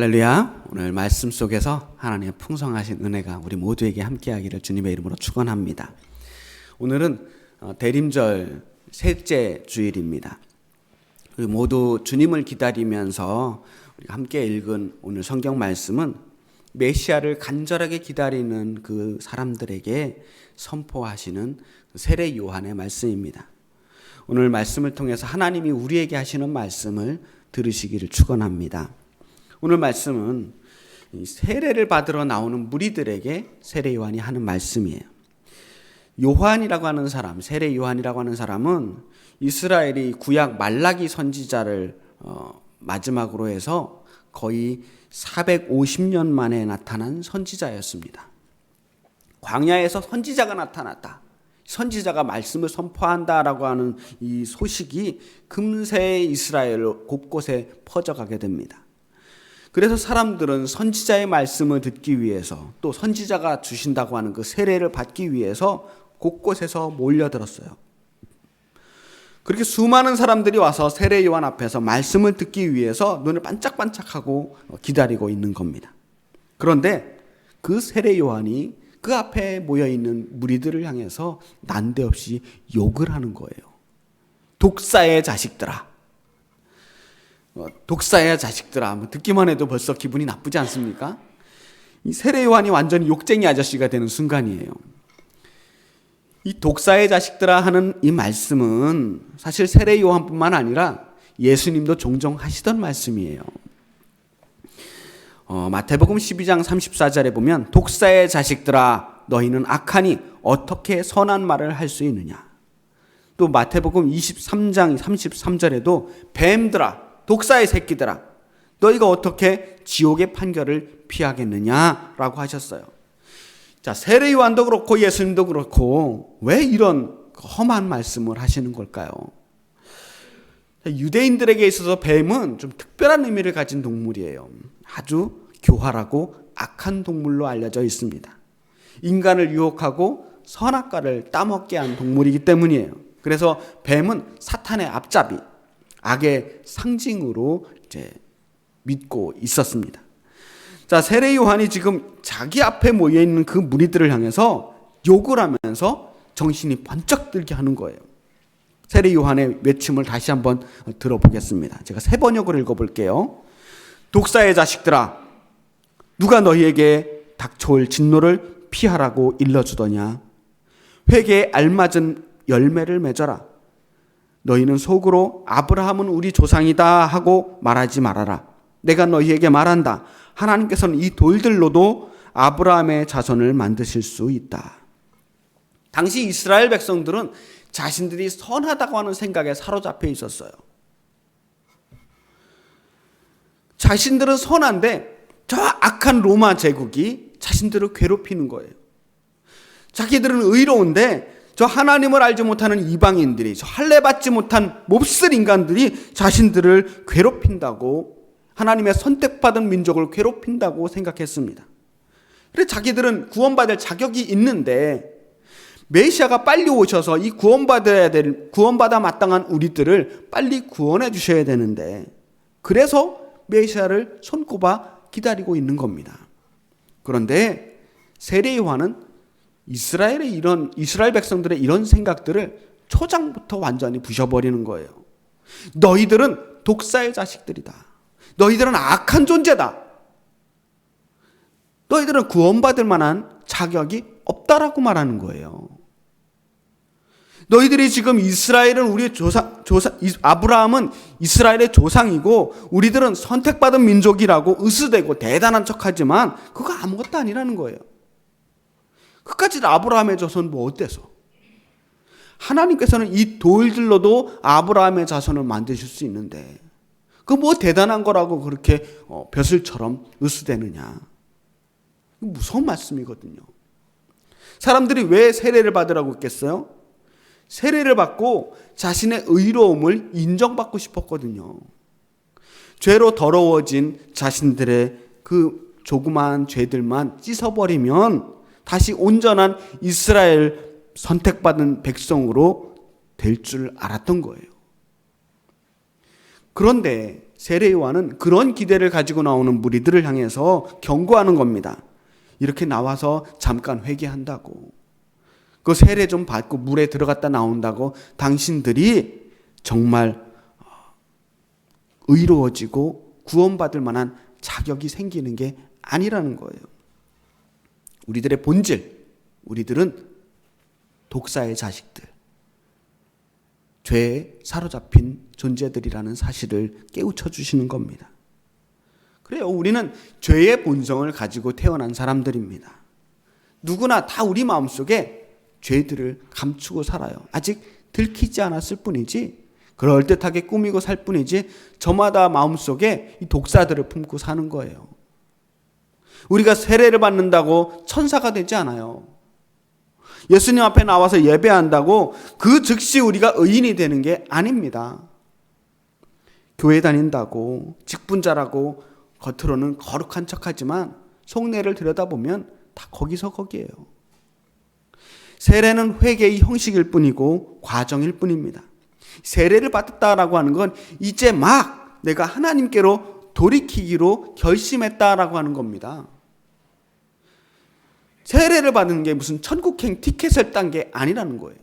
할렐루야. 오늘 말씀 속에서 하나님의 풍성하신 은혜가 우리 모두에게 함께하기를 주님의 이름으로 축원합니다. 오늘은 어, 대림절 셋째 주일입니다. 우리 모두 주님을 기다리면서 우리가 함께 읽은 오늘 성경 말씀은 메시아를 간절하게 기다리는 그 사람들에게 선포하시는 세례 요한의 말씀입니다. 오늘 말씀을 통해서 하나님이 우리에게 하시는 말씀을 들으시기를 축원합니다. 오늘 말씀은 세례를 받으러 나오는 무리들에게 세례 요한이 하는 말씀이에요. 요한이라고 하는 사람, 세례 요한이라고 하는 사람은 이스라엘이 구약 말라기 선지자를 어, 마지막으로 해서 거의 450년 만에 나타난 선지자였습니다. 광야에서 선지자가 나타났다. 선지자가 말씀을 선포한다라고 하는 이 소식이 금세 이스라엘 곳곳에 퍼져가게 됩니다. 그래서 사람들은 선지자의 말씀을 듣기 위해서 또 선지자가 주신다고 하는 그 세례를 받기 위해서 곳곳에서 몰려들었어요. 그렇게 수많은 사람들이 와서 세례 요한 앞에서 말씀을 듣기 위해서 눈을 반짝반짝하고 기다리고 있는 겁니다. 그런데 그 세례 요한이 그 앞에 모여 있는 무리들을 향해서 난데없이 욕을 하는 거예요. 독사의 자식들아. 어, 독사의 자식들아. 뭐 듣기만 해도 벌써 기분이 나쁘지 않습니까? 이 세례 요한이 완전히 욕쟁이 아저씨가 되는 순간이에요. 이 독사의 자식들아 하는 이 말씀은 사실 세례 요한뿐만 아니라 예수님도 종종 하시던 말씀이에요. 어, 마태복음 12장 34절에 보면 독사의 자식들아 너희는 악하니 어떻게 선한 말을 할 수 있느냐. 또 마태복음 23장 33절에도 뱀들아 독사의 새끼들아 너희가 어떻게 지옥의 판결을 피하겠느냐라고 하셨어요. 자, 세례 요한도 그렇고 예수님도 그렇고 왜 이런 험한 말씀을 하시는 걸까요? 유대인들에게 있어서 뱀은 좀 특별한 의미를 가진 동물이에요. 아주 교활하고 악한 동물로 알려져 있습니다. 인간을 유혹하고 선악과를 따먹게 한 동물이기 때문이에요. 그래서 뱀은 사탄의 앞잡이, 악의 상징으로 이제 믿고 있었습니다. 자, 세례 요한이 지금 자기 앞에 모여 있는 그 무리들을 향해서 욕을 하면서 정신이 번쩍 들게 하는 거예요. 세례 요한의 외침을 다시 한번 들어보겠습니다. 제가 세 번역을 읽어볼게요. 독사의 자식들아, 누가 너희에게 닥쳐올 진노를 피하라고 일러주더냐? 회개에 알맞은 열매를 맺어라. 너희는 속으로 아브라함은 우리 조상이다 하고 말하지 말아라. 내가 너희에게 말한다. 하나님께서는 이 돌들로도 아브라함의 자손을 만드실 수 있다. 당시 이스라엘 백성들은 자신들이 선하다고 하는 생각에 사로잡혀 있었어요. 자신들은 선한데 저 악한 로마 제국이 자신들을 괴롭히는 거예요. 자기들은 의로운데 저 하나님을 알지 못하는 이방인들이 저 할례 받지 못한 몹쓸 인간들이 자신들을 괴롭힌다고 하나님의 선택받은 민족을 괴롭힌다고 생각했습니다. 그래서 자기들은 구원받을 자격이 있는데 메시아가 빨리 오셔서 이 구원받아야 될 구원받아 마땅한 우리들을 빨리 구원해 주셔야 되는데 그래서 메시아를 손꼽아 기다리고 있는 겁니다. 그런데 세례 요한은 이스라엘의 이런 이스라엘 백성들의 이런 생각들을 초장부터 완전히 부셔버리는 거예요. 너희들은 독사의 자식들이다. 너희들은 악한 존재다. 너희들은 구원받을 만한 자격이 없다라고 말하는 거예요. 너희들이 지금 이스라엘은 우리의 조상, 조상, 아브라함은 이스라엘의 조상이고 우리들은 선택받은 민족이라고 으스대고 대단한 척 하지만 그거 아무것도 아니라는 거예요. 끝까지 아브라함의 자손 뭐 어때서? 하나님께서는 이 돌들로도 아브라함의 자손을 만드실 수 있는데 그 뭐 대단한 거라고 그렇게 어, 벼슬처럼 으스대느냐. 무서운 말씀이거든요. 사람들이 왜 세례를 받으라고 했겠어요? 세례를 받고 자신의 의로움을 인정받고 싶었거든요. 죄로 더러워진 자신들의 그 조그마한 죄들만 씻어버리면 다시 온전한 이스라엘 선택받은 백성으로 될 줄 알았던 거예요. 그런데 세례 요한은 그런 기대를 가지고 나오는 무리들을 향해서 경고하는 겁니다. 이렇게 나와서 잠깐 회개한다고. 그 세례 좀 받고 물에 들어갔다 나온다고 당신들이 정말 어, 의로워지고 구원받을 만한 자격이 생기는 게 아니라는 거예요. 우리들의 본질, 우리들은 독사의 자식들, 죄에 사로잡힌 존재들이라는 사실을 깨우쳐 주시는 겁니다. 그래요. 우리는 죄의 본성을 가지고 태어난 사람들입니다. 누구나 다 우리 마음속에 죄들을 감추고 살아요. 아직 들키지 않았을 뿐이지, 그럴듯하게 꾸미고 살 뿐이지, 저마다 마음속에 이 독사들을 품고 사는 거예요. 우리가 세례를 받는다고 천사가 되지 않아요. 예수님 앞에 나와서 예배한다고 그 즉시 우리가 의인이 되는 게 아닙니다. 교회 다닌다고 직분자라고 겉으로는 거룩한 척하지만 속내를 들여다보면 다 거기서 거기에요. 세례는 회개의 형식일 뿐이고 과정일 뿐입니다. 세례를 받았다라고 하는 건 이제 막 내가 하나님께로 돌이키기로 결심했다라고 하는 겁니다. 세례를 받는 게 무슨 천국행 티켓을 딴 게 아니라는 거예요.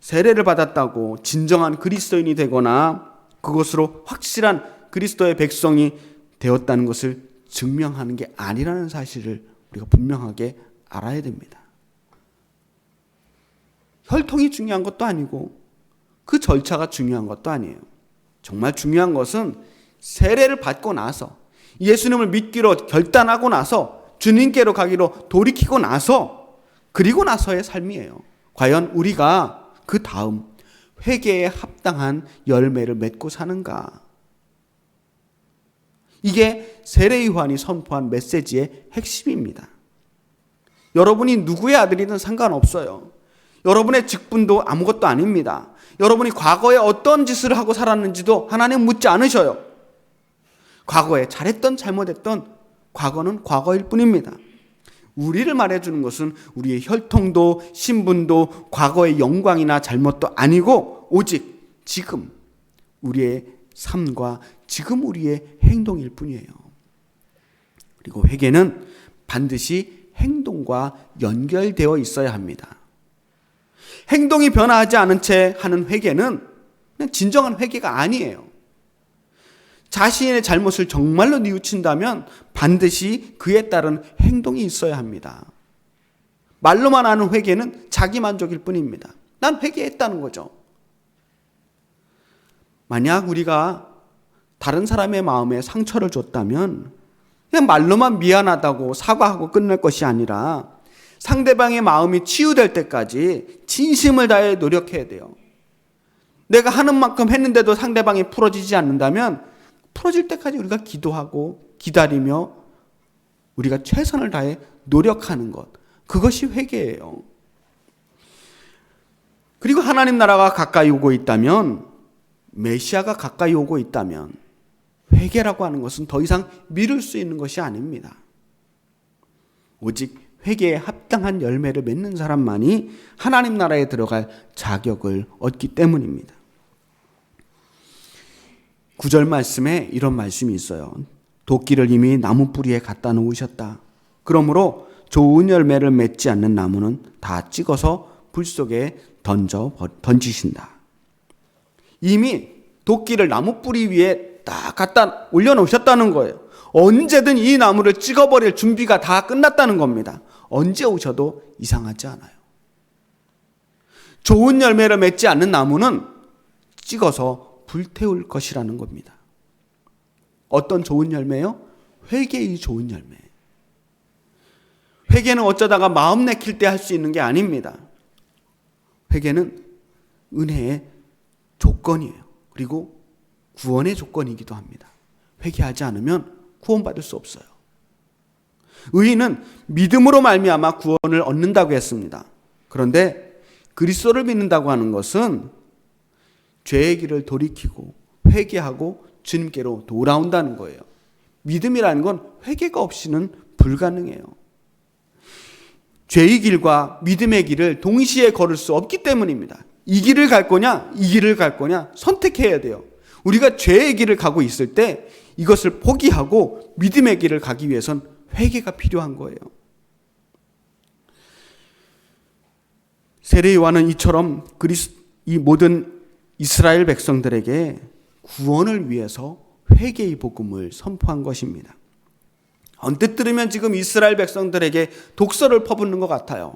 세례를 받았다고 진정한 그리스도인이 되거나 그것으로 확실한 그리스도의 백성이 되었다는 것을 증명하는 게 아니라는 사실을 우리가 분명하게 알아야 됩니다. 혈통이 중요한 것도 아니고 그 절차가 중요한 것도 아니에요. 정말 중요한 것은 세례를 받고 나서 예수님을 믿기로 결단하고 나서 주님께로 가기로 돌이키고 나서 그리고 나서의 삶이에요. 과연 우리가 그 다음 회개에 합당한 열매를 맺고 사는가? 이게 세례 요한이 선포한 메시지의 핵심입니다. 여러분이 누구의 아들이든 상관없어요. 여러분의 직분도 아무것도 아닙니다. 여러분이 과거에 어떤 짓을 하고 살았는지도 하나님 묻지 않으셔요. 과거에 잘했던 잘못했던 과거는 과거일 뿐입니다. 우리를 말해주는 것은 우리의 혈통도 신분도 과거의 영광이나 잘못도 아니고 오직 지금 우리의 삶과 지금 우리의 행동일 뿐이에요. 그리고 회개는 반드시 행동과 연결되어 있어야 합니다. 행동이 변화하지 않은 채 하는 회개는 진정한 회개가 아니에요. 자신의 잘못을 정말로 뉘우친다면 반드시 그에 따른 행동이 있어야 합니다. 말로만 하는 회개는 자기 만족일 뿐입니다. 난 회개했다는 거죠. 만약 우리가 다른 사람의 마음에 상처를 줬다면 그냥 말로만 미안하다고 사과하고 끝낼 것이 아니라 상대방의 마음이 치유될 때까지 진심을 다해 노력해야 돼요. 내가 하는 만큼 했는데도 상대방이 풀어지지 않는다면 풀어질 때까지 우리가 기도하고 기다리며 우리가 최선을 다해 노력하는 것. 그것이 회개예요. 그리고 하나님 나라가 가까이 오고 있다면, 메시아가 가까이 오고 있다면, 회개라고 하는 것은 더 이상 미룰 수 있는 것이 아닙니다. 오직 회개에 합당한 열매를 맺는 사람만이 하나님 나라에 들어갈 자격을 얻기 때문입니다. 구절 말씀에 이런 말씀이 있어요. 도끼를 이미 나무 뿌리에 갖다 놓으셨다. 그러므로 좋은 열매를 맺지 않는 나무는 다 찍어서 불 속에 던져 던지신다. 이미 도끼를 나무 뿌리 위에 딱 갖다 올려 놓으셨다는 거예요. 언제든 이 나무를 찍어버릴 준비가 다 끝났다는 겁니다. 언제 오셔도 이상하지 않아요. 좋은 열매를 맺지 않는 나무는 찍어서 불태울 것이라는 겁니다. 어떤 좋은 열매요? 회개의 좋은 열매. 회개는 어쩌다가 마음 내킬 때 할 수 있는 게 아닙니다. 회개는 은혜의 조건이에요. 그리고 구원의 조건이기도 합니다. 회개하지 않으면 구원받을 수 없어요. 의인은 믿음으로 말미암아 구원을 얻는다고 했습니다. 그런데 그리스도를 믿는다고 하는 것은 죄의 길을 돌이키고 회개하고 주님께로 돌아온다는 거예요. 믿음이라는 건 회개가 없이는 불가능해요. 죄의 길과 믿음의 길을 동시에 걸을 수 없기 때문입니다. 이 길을 갈 거냐, 이 길을 갈 거냐 선택해야 돼요. 우리가 죄의 길을 가고 있을 때 이것을 포기하고 믿음의 길을 가기 위해선 회개가 필요한 거예요. 세례 요한은 이처럼 그리스 이 모든 이스라엘 백성들에게 구원을 위해서 회개의 복음을 선포한 것입니다. 언뜻 들으면 지금 이스라엘 백성들에게 독서를 퍼붓는 것 같아요.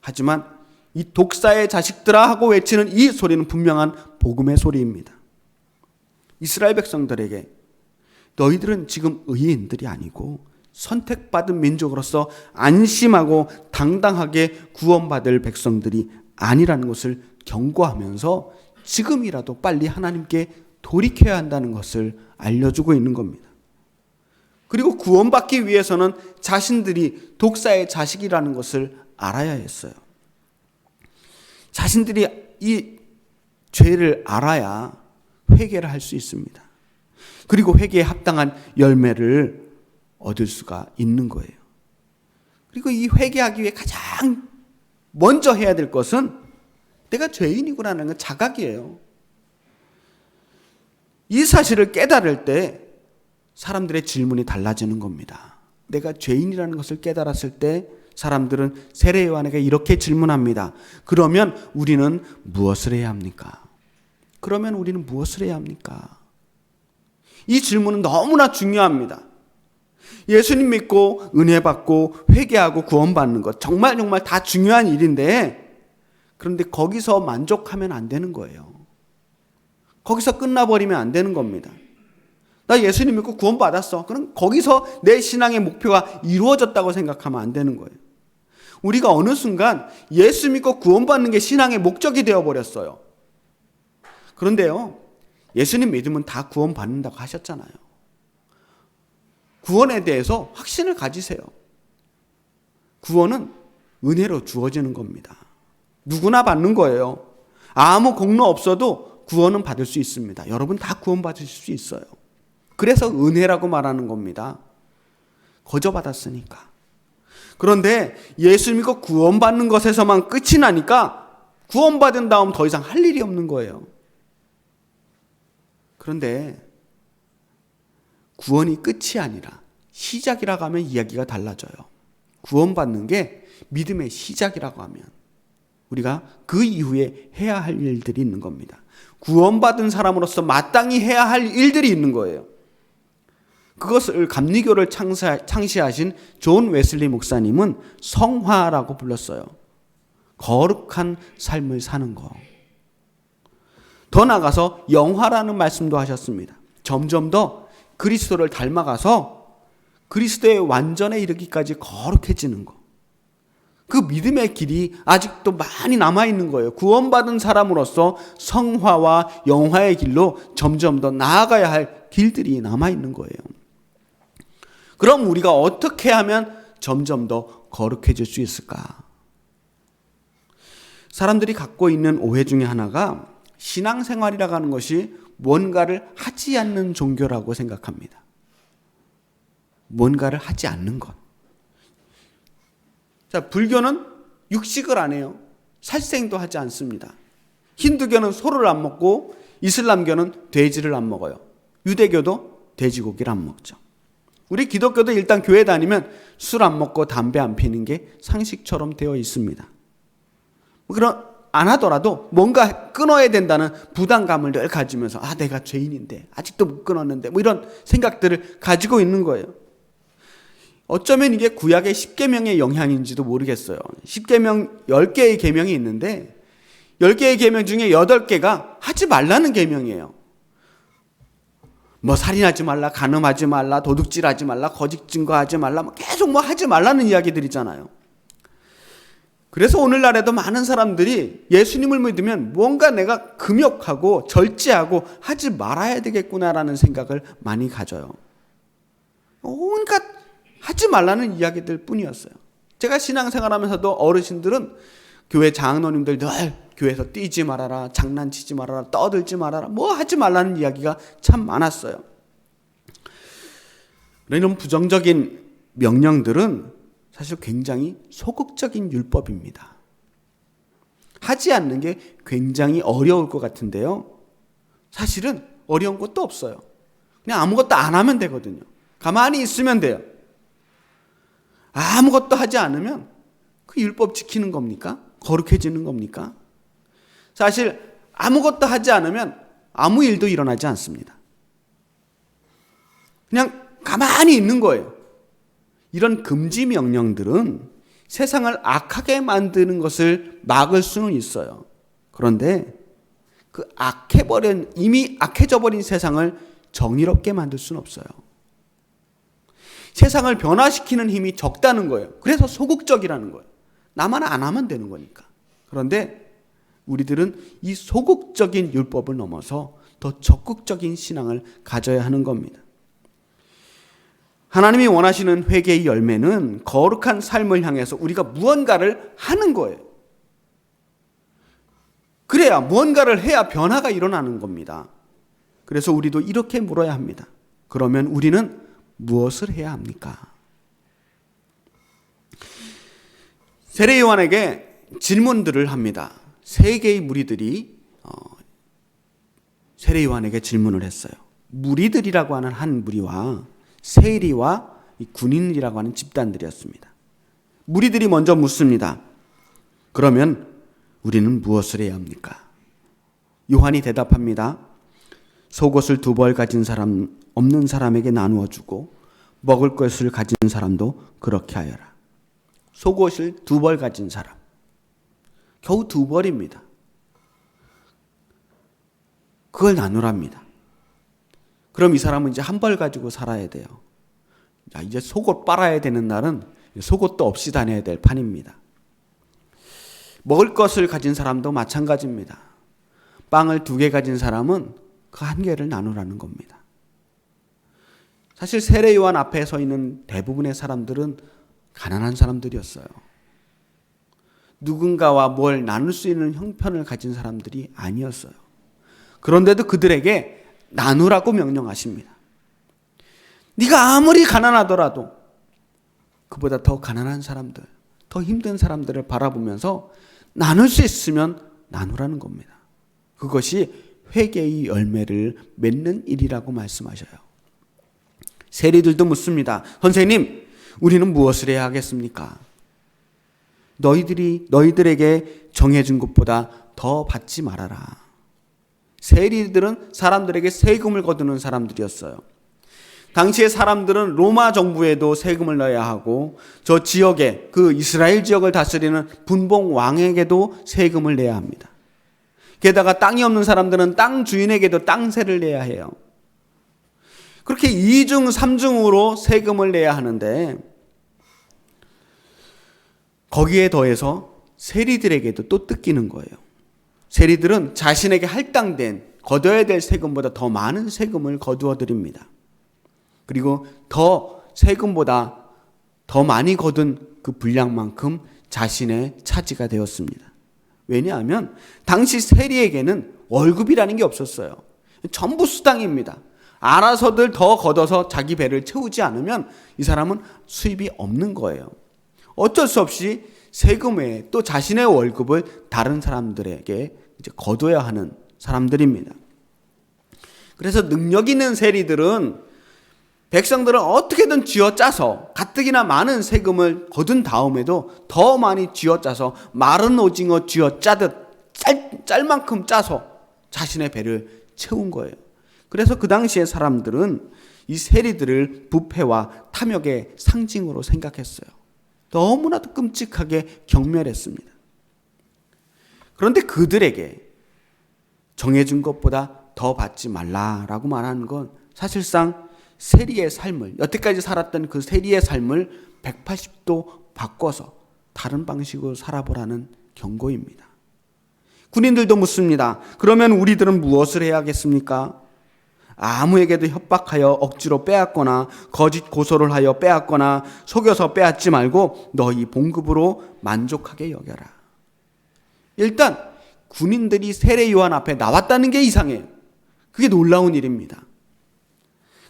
하지만 이 독사의 자식들아 하고 외치는 이 소리는 분명한 복음의 소리입니다. 이스라엘 백성들에게 너희들은 지금 의인들이 아니고 선택받은 민족으로서 안심하고 당당하게 구원받을 백성들이 아니라는 것을 경고하면서 지금이라도 빨리 하나님께 돌이켜야 한다는 것을 알려주고 있는 겁니다. 그리고 구원받기 위해서는 자신들이 독사의 자식이라는 것을 알아야 했어요. 자신들이 이 죄를 알아야 회개를 할 수 있습니다. 그리고 회개에 합당한 열매를 얻을 수가 있는 거예요. 그리고 이 회개하기 위해 가장 먼저 해야 될 것은 내가 죄인이구나라는 건 자각이에요. 이 사실을 깨달을 때 사람들의 질문이 달라지는 겁니다. 내가 죄인이라는 것을 깨달았을 때 사람들은 세례 요한에게 이렇게 질문합니다. 그러면 우리는 무엇을 해야 합니까? 그러면 우리는 무엇을 해야 합니까? 이 질문은 너무나 중요합니다. 예수님 믿고 은혜 받고 회개하고 구원받는 것 정말 정말 다 중요한 일인데 그런데 거기서 만족하면 안 되는 거예요. 거기서 끝나버리면 안 되는 겁니다. 나 예수님 믿고 구원받았어. 그럼 거기서 내 신앙의 목표가 이루어졌다고 생각하면 안 되는 거예요. 우리가 어느 순간 예수 믿고 구원받는 게 신앙의 목적이 되어버렸어요. 그런데요, 예수님 믿으면 다 구원받는다고 하셨잖아요. 구원에 대해서 확신을 가지세요. 구원은 은혜로 주어지는 겁니다. 누구나 받는 거예요. 아무 공로 없어도 구원은 받을 수 있습니다. 여러분 다 구원받으실 수 있어요. 그래서 은혜라고 말하는 겁니다. 거저 받았으니까. 그런데 예수 믿고 구원받는 것에서만 끝이 나니까 구원받은 다음 더 이상 할 일이 없는 거예요. 그런데 구원이 끝이 아니라 시작이라고 하면 이야기가 달라져요. 구원받는 게 믿음의 시작이라고 하면 우리가 그 이후에 해야 할 일들이 있는 겁니다. 구원받은 사람으로서 마땅히 해야 할 일들이 있는 거예요. 그것을 감리교를 창시하신 존 웨슬리 목사님은 성화라고 불렀어요. 거룩한 삶을 사는 거. 더 나가서 영화라는 말씀도 하셨습니다. 점점 더 그리스도를 닮아가서 그리스도의 완전에 이르기까지 거룩해지는 거. 그 믿음의 길이 아직도 많이 남아있는 거예요. 구원받은 사람으로서 성화와 영화의 길로 점점 더 나아가야 할 길들이 남아있는 거예요. 그럼 우리가 어떻게 하면 점점 더 거룩해질 수 있을까? 사람들이 갖고 있는 오해 중에 하나가 신앙생활이라고 하는 것이 뭔가를 하지 않는 종교라고 생각합니다. 뭔가를 하지 않는 것. 자, 불교는 육식을 안 해요. 살생도 하지 않습니다. 힌두교는 소를 안 먹고 이슬람교는 돼지를 안 먹어요. 유대교도 돼지고기를 안 먹죠. 우리 기독교도 일단 교회 다니면 술 안 먹고 담배 안 피는 게 상식처럼 되어 있습니다. 뭐 그런 안 하더라도 뭔가 끊어야 된다는 부담감을 늘 가지면서 아 내가 죄인인데 아직도 못 끊었는데 뭐 이런 생각들을 가지고 있는 거예요. 어쩌면 이게 구약의 10계명의 영향인지도 모르겠어요. 10계명 10개의 계명이 있는데 10개의 계명 중에 8개가 하지 말라는 계명이에요. 뭐 살인하지 말라, 간음하지 말라, 도둑질하지 말라, 거짓 증거하지 말라, 뭐 계속 뭐 하지 말라는 이야기들이잖아요. 그래서 오늘날에도 많은 사람들이 예수님을 믿으면 뭔가 내가 금욕하고 절제하고 하지 말아야 되겠구나라는 생각을 많이 가져요. 온갖 하지 말라는 이야기들 뿐이었어요. 제가 신앙생활 하면서도 어르신들은 교회 장로님들 늘 교회에서 뛰지 말아라, 장난치지 말아라, 떠들지 말아라, 뭐 하지 말라는 이야기가 참 많았어요. 이런 부정적인 명령들은 사실 굉장히 소극적인 율법입니다. 하지 않는 게 굉장히 어려울 것 같은데요. 사실은 어려운 것도 없어요. 그냥 아무것도 안 하면 되거든요. 가만히 있으면 돼요. 아무것도 하지 않으면 그 율법 지키는 겁니까? 거룩해지는 겁니까? 사실 아무것도 하지 않으면 아무 일도 일어나지 않습니다. 그냥 가만히 있는 거예요. 이런 금지 명령들은 세상을 악하게 만드는 것을 막을 수는 있어요. 그런데 그 악해버린, 이미 악해져 버린 세상을 정의롭게 만들 수는 없어요. 세상을 변화시키는 힘이 적다는 거예요. 그래서 소극적이라는 거예요. 나만 안 하면 되는 거니까. 그런데 우리들은 이 소극적인 율법을 넘어서 더 적극적인 신앙을 가져야 하는 겁니다. 하나님이 원하시는 회개의 열매는 거룩한 삶을 향해서 우리가 무언가를 하는 거예요. 그래야 무언가를 해야 변화가 일어나는 겁니다. 그래서 우리도 이렇게 물어야 합니다. 그러면 우리는 무엇을 해야 합니까? 세례 요한에게 질문들을 합니다. 세 개의 무리들이 어, 세례 요한에게 질문을 했어요. 무리들이라고 하는 한 무리와 세리와 군인이라고 하는 집단들이었습니다. 무리들이 먼저 묻습니다. 그러면 우리는 무엇을 해야 합니까? 요한이 대답합니다. 속옷을 두 벌 가진 사람 없는 사람에게 나누어 주고 먹을 것을 가진 사람도 그렇게 하여라. 속옷을 두 벌 가진 사람. 겨우 두 벌입니다. 그걸 나누랍니다. 그럼 이 사람은 이제 한 벌 가지고 살아야 돼요. 자, 이제 속옷 빨아야 되는 날은 속옷도 없이 다녀야 될 판입니다. 먹을 것을 가진 사람도 마찬가지입니다. 빵을 두 개 가진 사람은 그한 개를 나누라는 겁니다. 사실 세례 요한 앞에 서 있는 대부분의 사람들은 가난한 사람들이었어요. 누군가와 뭘 나눌 수 있는 형편을 가진 사람들이 아니었어요. 그런데도 그들에게 나누라고 명령하십니다. 네가 아무리 가난하더라도 그보다 더 가난한 사람들, 더 힘든 사람들을 바라보면서 나눌 수 있으면 나누라는 겁니다. 그것이 회개의 열매를 맺는 일이라고 말씀하셔요. 세리들도 묻습니다. 선생님, 우리는 무엇을 해야 하겠습니까? 너희들이 너희들에게 정해준 것보다 더 받지 말아라. 세리들은 사람들에게 세금을 거두는 사람들이었어요. 당시의 사람들은 로마 정부에도 세금을 넣어야 하고 저 지역에 그 이스라엘 지역을 다스리는 분봉 왕에게도 세금을 내야 합니다. 게다가 땅이 없는 사람들은 땅 주인에게도 땅세를 내야 해요. 그렇게 2중, 3중으로 세금을 내야 하는데 거기에 더해서 세리들에게도 또 뜯기는 거예요. 세리들은 자신에게 할당된 거둬야 될 세금보다 더 많은 세금을 거두어 드립니다. 그리고 더 세금보다 더 많이 거둔 그 분량만큼 자신의 차지가 되었습니다. 왜냐하면 당시 세리에게는 월급이라는 게 없었어요. 전부 수당입니다. 알아서들 더 걷어서 자기 배를 채우지 않으면 이 사람은 수입이 없는 거예요. 어쩔 수 없이 세금 외에 또 자신의 월급을 다른 사람들에게 이제 거둬야 하는 사람들입니다. 그래서 능력 있는 세리들은 백성들은 어떻게든 쥐어짜서 가뜩이나 많은 세금을 거둔 다음에도 더 많이 쥐어짜서 마른 오징어 쥐어짜듯 짤, 짤만큼 짜서 자신의 배를 채운 거예요. 그래서 그 당시의 사람들은 이 세리들을 부패와 탐욕의 상징으로 생각했어요. 너무나도 끔찍하게 경멸했습니다. 그런데 그들에게 정해준 것보다 더 받지 말라라고 말하는 건 사실상 세리의 삶을 여태까지 살았던 그 세리의 삶을 180도 바꿔서 다른 방식으로 살아보라는 경고입니다. 군인들도 묻습니다. 그러면 우리들은 무엇을 해야겠습니까? 아무에게도 협박하여 억지로 빼앗거나 거짓 고소를 하여 빼앗거나 속여서 빼앗지 말고 너희 봉급으로 만족하게 여겨라. 일단 군인들이 세례 요한 앞에 나왔다는 게 이상해요. 그게 놀라운 일입니다.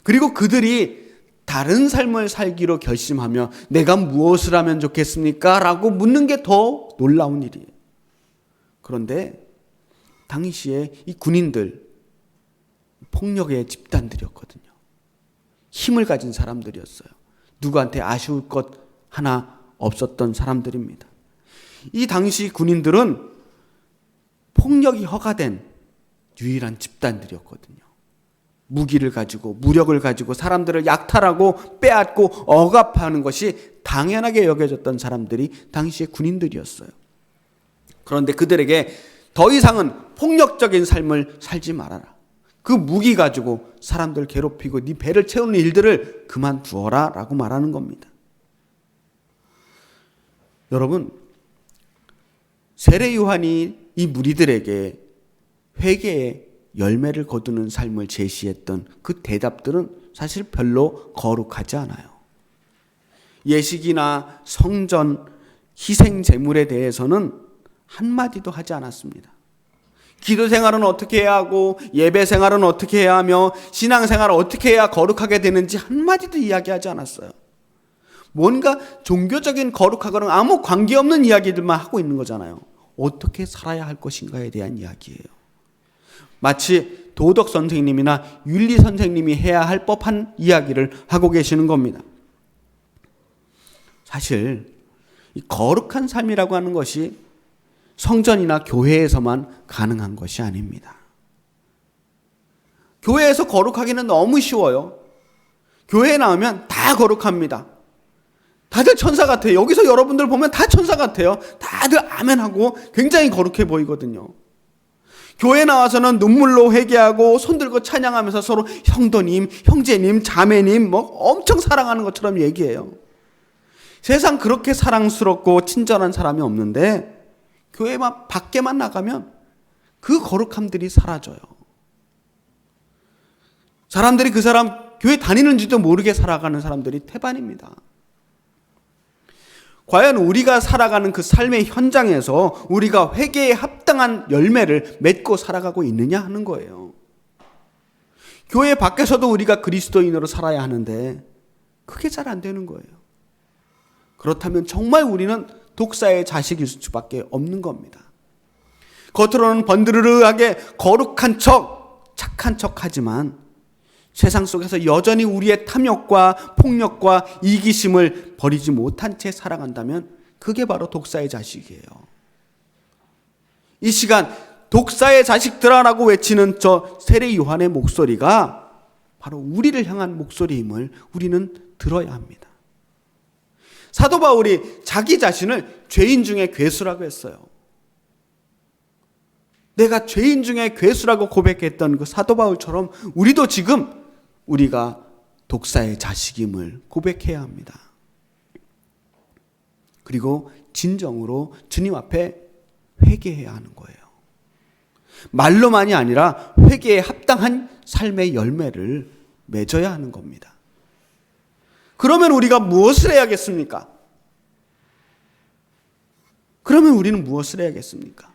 그리고 그들이 다른 삶을 살기로 결심하며 내가 무엇을 하면 좋겠습니까? 라고 묻는 게 더 놀라운 일이에요. 그런데 당시에 이 군인들 폭력의 집단들이었거든요. 힘을 가진 사람들이었어요. 누구한테 아쉬울 것 하나 없었던 사람들입니다. 이 당시 군인들은 폭력이 허가된 유일한 집단들이었거든요. 무기를 가지고 무력을 가지고 사람들을 약탈하고 빼앗고 억압하는 것이 당연하게 여겨졌던 사람들이 당시의 군인들이었어요. 그런데 그들에게 더 이상은 폭력적인 삶을 살지 말아라. 그 무기 가지고 사람들 괴롭히고 네 배를 채우는 일들을 그만두어라라고 말하는 겁니다. 여러분 세례 요한이 이 무리들에게 회개의 열매를 거두는 삶을 제시했던 그 대답들은 사실 별로 거룩하지 않아요. 예식이나 성전, 희생 제물에 대해서는 한마디도 하지 않았습니다. 기도 생활은 어떻게 해야 하고 예배 생활은 어떻게 해야 하며 신앙 생활을 어떻게 해야 거룩하게 되는지 한마디도 이야기하지 않았어요. 뭔가 종교적인 거룩하거나 아무 관계없는 이야기들만 하고 있는 거잖아요. 어떻게 살아야 할 것인가에 대한 이야기예요. 마치 도덕 선생님이나 윤리 선생님이 해야 할 법한 이야기를 하고 계시는 겁니다. 사실 이 거룩한 삶이라고 하는 것이 성전이나 교회에서만 가능한 것이 아닙니다. 교회에서 거룩하기는 너무 쉬워요. 교회에 나오면 다 거룩합니다. 다들 천사 같아요. 여기서 여러분들 보면 다 천사 같아요. 다들 아멘하고 굉장히 거룩해 보이거든요. 교회 나와서는 눈물로 회개하고 손들고 찬양하면서 서로 형도님, 형제님, 자매님 뭐 엄청 사랑하는 것처럼 얘기해요. 세상 그렇게 사랑스럽고 친절한 사람이 없는데 교회만 밖에만 나가면 그 거룩함들이 사라져요. 사람들이 그 사람 교회 다니는지도 모르게 살아가는 사람들이 태반입니다. 과연 우리가 살아가는 그 삶의 현장에서 우리가 회개에 합당한 열매를 맺고 살아가고 있느냐 하는 거예요. 교회 밖에서도 우리가 그리스도인으로 살아야 하는데 그게 잘 안 되는 거예요. 그렇다면 정말 우리는 독사의 자식일 수밖에 없는 겁니다. 겉으로는 번드르르하게 거룩한 척, 착한 척 하지만 세상 속에서 여전히 우리의 탐욕과 폭력과 이기심을 버리지 못한 채 살아간다면 그게 바로 독사의 자식이에요. 이 시간 독사의 자식들아라고 외치는 저 세례 요한의 목소리가 바로 우리를 향한 목소리임을 우리는 들어야 합니다. 사도 바울이 자기 자신을 죄인 중에 괴수라고 했어요. 내가 죄인 중에 괴수라고 고백했던 그 사도 바울처럼 우리도 지금 우리가 독사의 자식임을 고백해야 합니다. 그리고 진정으로 주님 앞에 회개해야 하는 거예요. 말로만이 아니라 회개에 합당한 삶의 열매를 맺어야 하는 겁니다. 그러면 우리가 무엇을 해야겠습니까? 그러면 우리는 무엇을 해야겠습니까?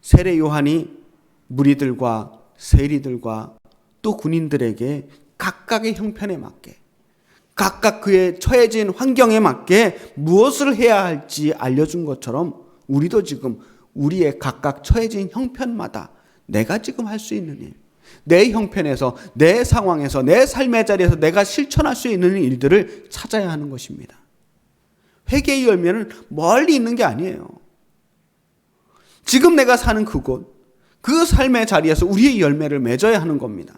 세례 요한이 무리들과 세리들과 또 군인들에게 각각의 형편에 맞게 각각 그의 처해진 환경에 맞게 무엇을 해야 할지 알려준 것처럼 우리도 지금 우리의 각각 처해진 형편마다 내가 지금 할 수 있는 일, 내 형편에서, 내 상황에서, 내 삶의 자리에서 내가 실천할 수 있는 일들을 찾아야 하는 것입니다. 회개의 열매는 멀리 있는 게 아니에요. 지금 내가 사는 그곳, 그 삶의 자리에서 우리의 열매를 맺어야 하는 겁니다.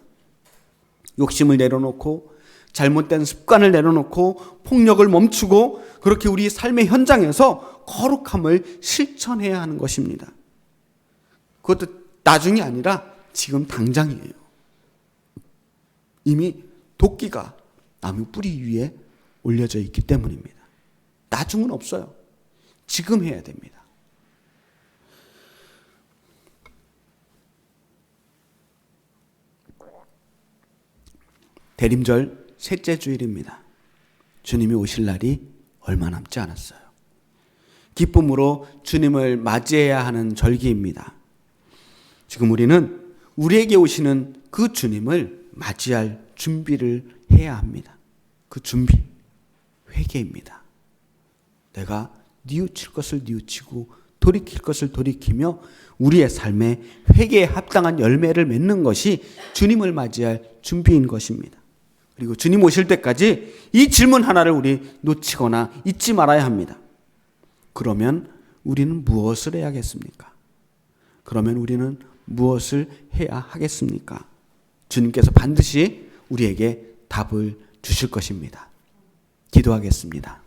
욕심을 내려놓고 잘못된 습관을 내려놓고 폭력을 멈추고 그렇게 우리 삶의 현장에서 거룩함을 실천해야 하는 것입니다. 그것도 나중이 아니라 지금 당장이에요. 이미 도끼가 나무 뿌리 위에 올려져 있기 때문입니다. 나중은 없어요. 지금 해야 됩니다. 대림절 셋째 주일입니다. 주님이 오실 날이 얼마 남지 않았어요. 기쁨으로 주님을 맞이해야 하는 절기입니다. 지금 우리는 우리에게 오시는 그 주님을 맞이할 준비를 해야 합니다. 그 준비, 회개입니다. 내가 뉘우칠 것을 뉘우치고 돌이킬 것을 돌이키며 우리의 삶에 회개에 합당한 열매를 맺는 것이 주님을 맞이할 준비인 것입니다. 그리고 주님 오실 때까지 이 질문 하나를 우리 놓치거나 잊지 말아야 합니다. 그러면 우리는 무엇을 해야겠습니까? 그러면 우리는 무엇을 해야 하겠습니까? 주님께서 반드시 우리에게 답을 주실 것입니다. 기도하겠습니다.